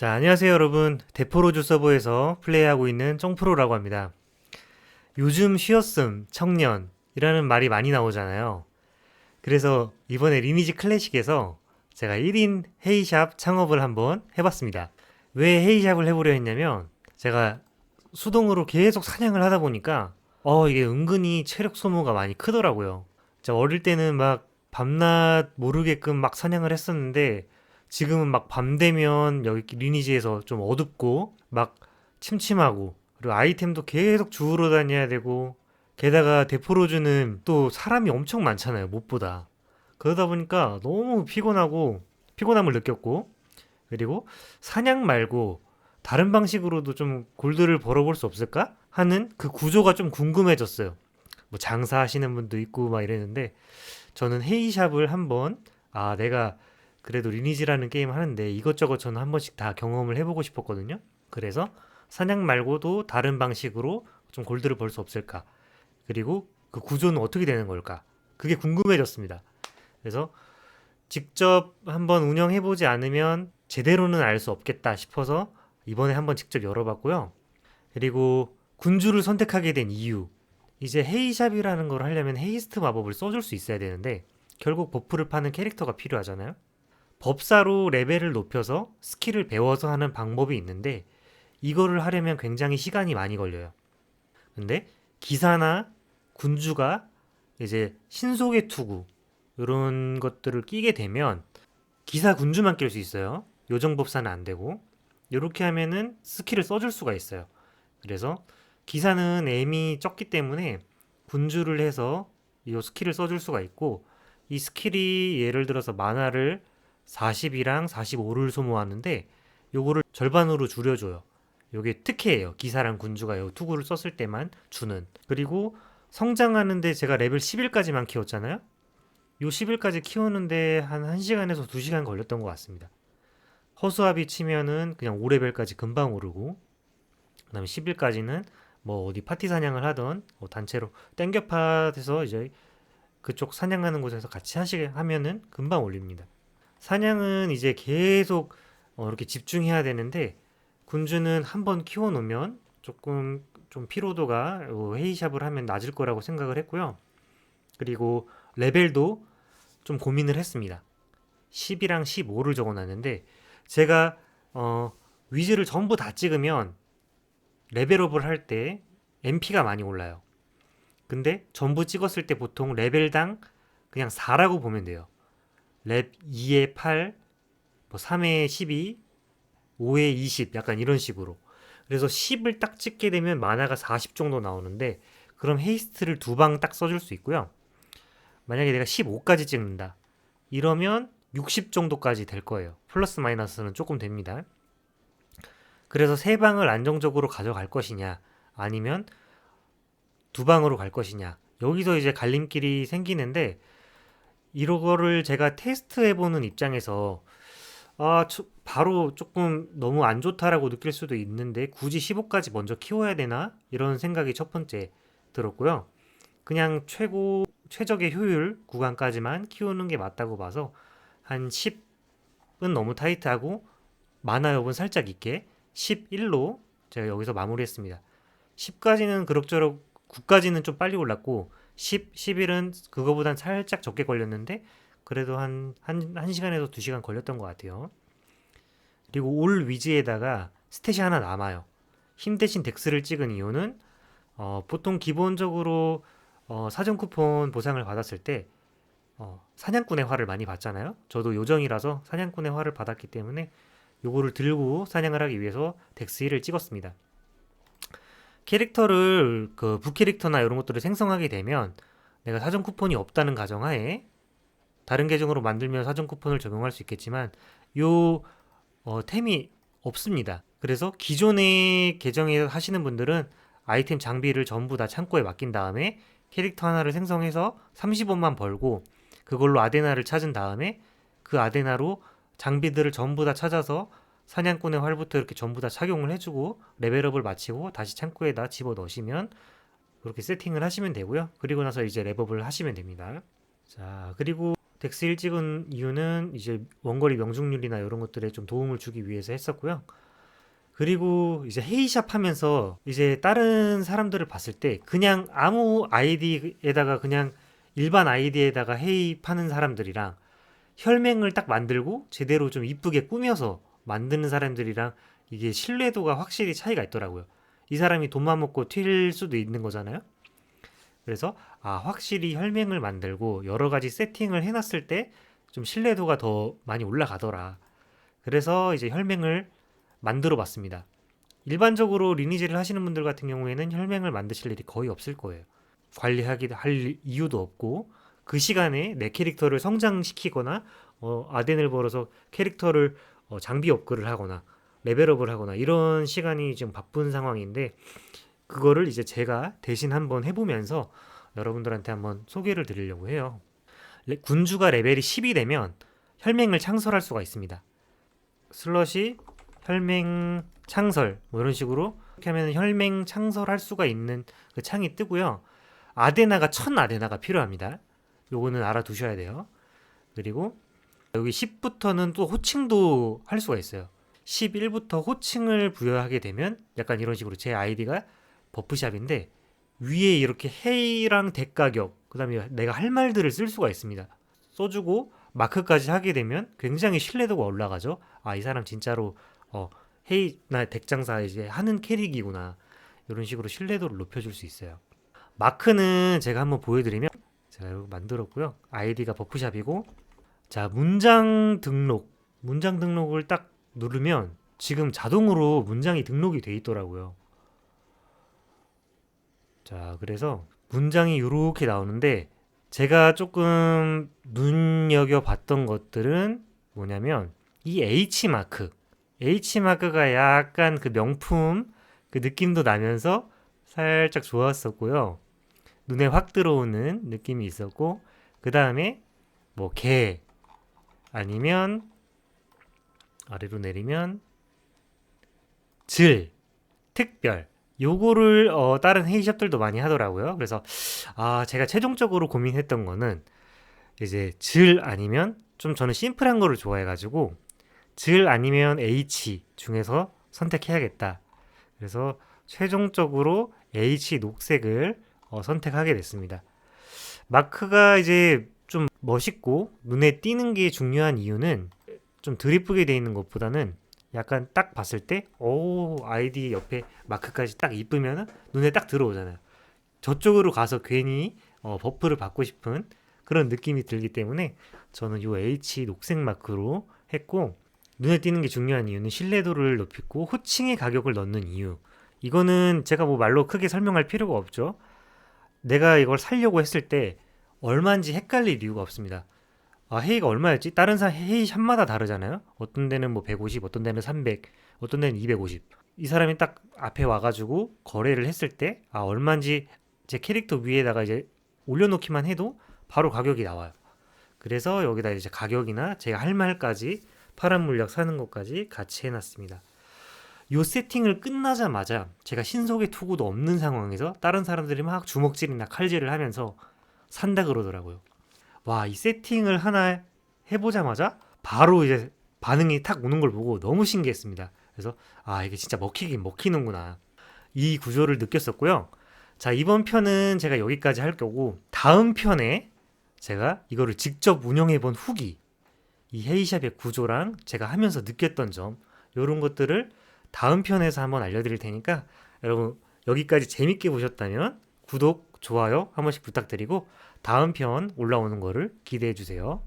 자, 안녕하세요, 여러분. 데포로즈 서버에서 플레이하고 있는 쫑프로라고 합니다. 요즘 쉬었음, 청년이라는 말이 많이 나오잖아요. 그래서 이번에 리니지 클래식에서 제가 1인 헤이샵 창업을 한번 해봤습니다. 왜 헤이샵을 해보려 했냐면, 제가 수동으로 계속 사냥을 하다 보니까, 어, 이게 은근히 체력 소모가 많이 크더라고요. 제가 어릴 때는 막 밤낮 모르게끔 막 사냥을 했었는데, 지금은 막 밤 되면 여기 리니지에서 좀 어둡고 막 침침하고 그리고 아이템도 계속 주우러 다녀야 되고 게다가 데포로즈는 또 사람이 엄청 많잖아요 무엇보다. 그러다 보니까 너무 피곤하고 피곤함을 느꼈고 그리고 사냥 말고 다른 방식으로도 좀 골드를 벌어볼 수 없을까? 하는 그 구조가 좀 궁금해졌어요. 뭐 장사하시는 분도 있고 막 이랬는데 저는 헤이샵을 한번 아 내가 그래도 리니지라는 게임 하는데 이것저것 저는 한 번씩 다 경험을 해보고 싶었거든요. 그래서 사냥 말고도 다른 방식으로 좀 골드를 벌 수 없을까? 그리고 그 구조는 어떻게 되는 걸까? 그게 궁금해졌습니다. 그래서 직접 한번 운영해보지 않으면 제대로는 알 수 없겠다 싶어서 이번에 한번 직접 열어봤고요. 그리고 군주를 선택하게 된 이유. 이제 헤이샵이라는 걸 하려면 헤이스트 마법을 써줄 수 있어야 되는데 결국 버프를 파는 캐릭터가 필요하잖아요. 법사로 레벨을 높여서 스킬을 배워서 하는 방법이 있는데 이거를 하려면 굉장히 시간이 많이 걸려요. 근데 기사나 군주가 이제 신속의 투구 이런 것들을 끼게 되면 기사 군주만 낄 수 있어요. 요정법사는 안 되고 이렇게 하면은 스킬을 써줄 수가 있어요. 그래서 기사는 M이 적기 때문에 군주를 해서 이 스킬을 써줄 수가 있고 이 스킬이 예를 들어서 만화를 40이랑 45를 소모하는데 요거를 절반으로 줄여줘요. 요게 특혜예요. 기사랑 군주가 요 투구를 썼을 때만 주는. 그리고 성장하는데 제가 레벨 11까지만 키웠잖아요. 요 10일까지 키우는데 한 1시간에서 2시간 걸렸던 것 같습니다. 허수아비 치면은 그냥 5레벨까지 금방 오르고 그 다음에 10일까지는 뭐 어디 파티 사냥을 하던 뭐 단체로 땡겨팟에서 이제 그쪽 사냥하는 곳에서 같이 하시게 하면은 금방 올립니다. 사냥은 이제 계속 어, 이렇게 집중해야 되는데 군주는 한번 키워놓으면 조금 좀 피로도가 어, 헤이샵을 하면 낮을 거라고 생각을 했고요. 그리고 레벨도 좀 고민을 했습니다. 10이랑 15를 적어놨는데 제가 어, 위즈를 전부 다 찍으면 레벨업을 할 때 MP가 많이 올라요. 근데 전부 찍었을 때 보통 레벨당 그냥 4라고 보면 돼요. 랩 2에 8, 뭐 3에 12, 5에 20 약간 이런 식으로. 그래서 10을 딱 찍게 되면 만화가 40 정도 나오는데 그럼 헤이스트를 두 방 딱 써줄 수 있고요. 만약에 내가 15까지 찍는다. 이러면 60 정도까지 될 거예요. 플러스 마이너스는 조금 됩니다. 그래서 세 방을 안정적으로 가져갈 것이냐, 아니면 두 방으로 갈 것이냐. 여기서 이제 갈림길이 생기는데 이거를 제가 테스트해보는 입장에서 아, 바로 조금 너무 안 좋다라고 느낄 수도 있는데 굳이 15까지 먼저 키워야 되나? 이런 생각이 첫 번째 들었고요. 그냥 최고 최적의 효율 구간까지만 키우는 게 맞다고 봐서 한 10은 너무 타이트하고 만화엽은 살짝 있게 11로 제가 여기서 마무리했습니다. 10까지는 그럭저럭 9까지는 좀 빨리 올랐고 10, 11은 그거보단 살짝 적게 걸렸는데 그래도 한, 한, 1시간에서 2시간 걸렸던 것 같아요. 그리고 올 위즈에다가 스탯이 하나 남아요. 힘 대신 덱스를 찍은 이유는 어, 보통 기본적으로 어, 사전 쿠폰 보상을 받았을 때 어, 사냥꾼의 활을 많이 받잖아요. 저도 요정이라서 사냥꾼의 활을 받았기 때문에 요거를 들고 사냥을 하기 위해서 덱스 1을 찍었습니다. 캐릭터를 그 부캐릭터나 이런 것들을 생성하게 되면 내가 사전 쿠폰이 없다는 가정하에 다른 계정으로 만들면 사전 쿠폰을 적용할 수 있겠지만 요 어, 템이 없습니다. 그래서 기존의 계정에 하시는 분들은 아이템 장비를 전부 다 창고에 맡긴 다음에 캐릭터 하나를 생성해서 30원만 벌고 그걸로 아데나를 찾은 다음에 그 아데나로 장비들을 전부 다 찾아서 사냥꾼의 활부터 이렇게 전부 다 착용을 해주고 레벨업을 마치고 다시 창고에다 집어 넣으시면 그렇게 세팅을 하시면 되고요. 그리고 나서 이제 랩업을 하시면 됩니다. 자, 그리고 덱스 1 찍은 이유는 이제 원거리 명중률이나 이런 것들에 좀 도움을 주기 위해서 했었고요. 그리고 이제 헤이샵 하면서 이제 다른 사람들을 봤을 때 그냥 아무 아이디에다가 그냥 일반 아이디에다가 헤이 파는 사람들이랑 혈맹을 딱 만들고 제대로 좀 이쁘게 꾸며서 만드는 사람들이랑 이게 신뢰도가 확실히 차이가 있더라고요. 이 사람이 돈만 먹고 튈 수도 있는 거잖아요. 그래서 아 확실히 혈맹을 만들고 여러 가지 세팅을 해놨을 때 좀 신뢰도가 더 많이 올라가더라. 그래서 이제 혈맹을 만들어 봤습니다. 일반적으로 리니지를 하시는 분들 같은 경우에는 혈맹을 만드실 일이 거의 없을 거예요. 관리하기도 할 이유도 없고 그 시간에 내 캐릭터를 성장시키거나 어, 아덴을 벌어서 캐릭터를 어, 장비 업글을 하거나 레벨업을 하거나 이런 시간이 지금 바쁜 상황인데 그거를 이제 제가 대신 한번 해보면서 여러분들한테 한번 소개를 드리려고 해요. 레- 군주가 레벨이 10이 되면 혈맹을 창설할 수가 있습니다. 슬럿이 혈맹 창설 뭐 이런 식으로 이렇게 하면 혈맹 창설할 수가 있는 그 창이 뜨고요. 아데나가 천 아데나가 필요합니다. 요거는 알아두셔야 돼요. 그리고 여기 10부터는 또 호칭도 할 수가 있어요. 11부터 호칭을 부여하게 되면 약간 이런 식으로 제 아이디가 버프샵인데 위에 이렇게 헤이랑 덱 가격 그다음에 내가 할 말들을 쓸 수가 있습니다. 써주고 마크까지 하게 되면 굉장히 신뢰도가 올라가죠. 아 이 사람 진짜로 어 헤이나 덱 장사 이제 하는 캐릭이구나 이런 식으로 신뢰도를 높여줄 수 있어요. 마크는 제가 한번 보여드리면 제가 만들었고요. 아이디가 버프샵이고 자 문장 등록 문장 등록을 딱 누르면 지금 자동으로 문장이 등록이 돼 있더라고요. 자, 그래서 문장이 이렇게 나오는데 제가 조금 눈여겨 봤던 것들은 뭐냐면 이 H 마크. H 마크가 약간 그 명품 그 느낌도 나면서 살짝 좋았었고요. 눈에 확 들어오는 느낌이 있었고 그 다음에 뭐 개 아니면 아래로 내리면 질 특별 요거를 어, 다른 헤이샵들도 많이 하더라고요. 그래서 아 제가 최종적으로 고민했던 거는 이제 질 아니면 좀 저는 심플한 거를 좋아해가지고 질 아니면 H 중에서 선택해야겠다. 그래서 최종적으로 H 녹색을 어, 선택하게 됐습니다. 마크가 이제 좀 멋있고 눈에 띄는 게 중요한 이유는 좀 드리프게 돼 있는 것보다는 약간 딱 봤을 때, 오, 아이디 옆에 마크까지 딱 이쁘면 눈에 딱 들어오잖아요. 저쪽으로 가서 괜히 어, 버프를 받고 싶은 그런 느낌이 들기 때문에 저는 요 H 녹색 마크로 했고, 눈에 띄는 게 중요한 이유는 신뢰도를 높이고 호칭의 가격을 넣는 이유. 이거는 제가 뭐 말로 크게 설명할 필요가 없죠. 내가 이걸 살려고 했을 때 얼마인지 헷갈릴 이유가 없습니다. 아, 헤이가 얼마였지? 다른 사 헤이 샵마다 다르잖아요. 어떤 데는 뭐 150, 어떤 데는 300, 어떤 데는 250. 이 사람이 딱 앞에 와가지고 거래를 했을 때, 아, 얼마인지 제 캐릭터 위에다가 이제 올려놓기만 해도 바로 가격이 나와요. 그래서 여기다 이제 가격이나 제가 할 말까지 파란 물약 사는 것까지 같이 해놨습니다. 요 세팅을 끝나자마자 제가 신속의 투구도 없는 상황에서 다른 사람들이 막 주먹질이나 칼질을 하면서 산다 그러더라고요. 와, 이 세팅을 하나 해보자마자 바로 이제 반응이 탁 오는 걸 보고 너무 신기했습니다. 그래서 아, 이게 진짜 먹히긴 먹히는구나. 이 구조를 느꼈었고요. 자, 이번 편은 제가 여기까지 할 거고 다음 편에 제가 이거를 직접 운영해 본 후기 이 헤이샵의 구조랑 제가 하면서 느꼈던 점 이런 것들을 다음 편에서 한번 알려드릴 테니까 여러분 여기까지 재밌게 보셨다면 구독, 좋아요 한 번씩 부탁드리고 다음 편 올라오는 거를 기대해 주세요.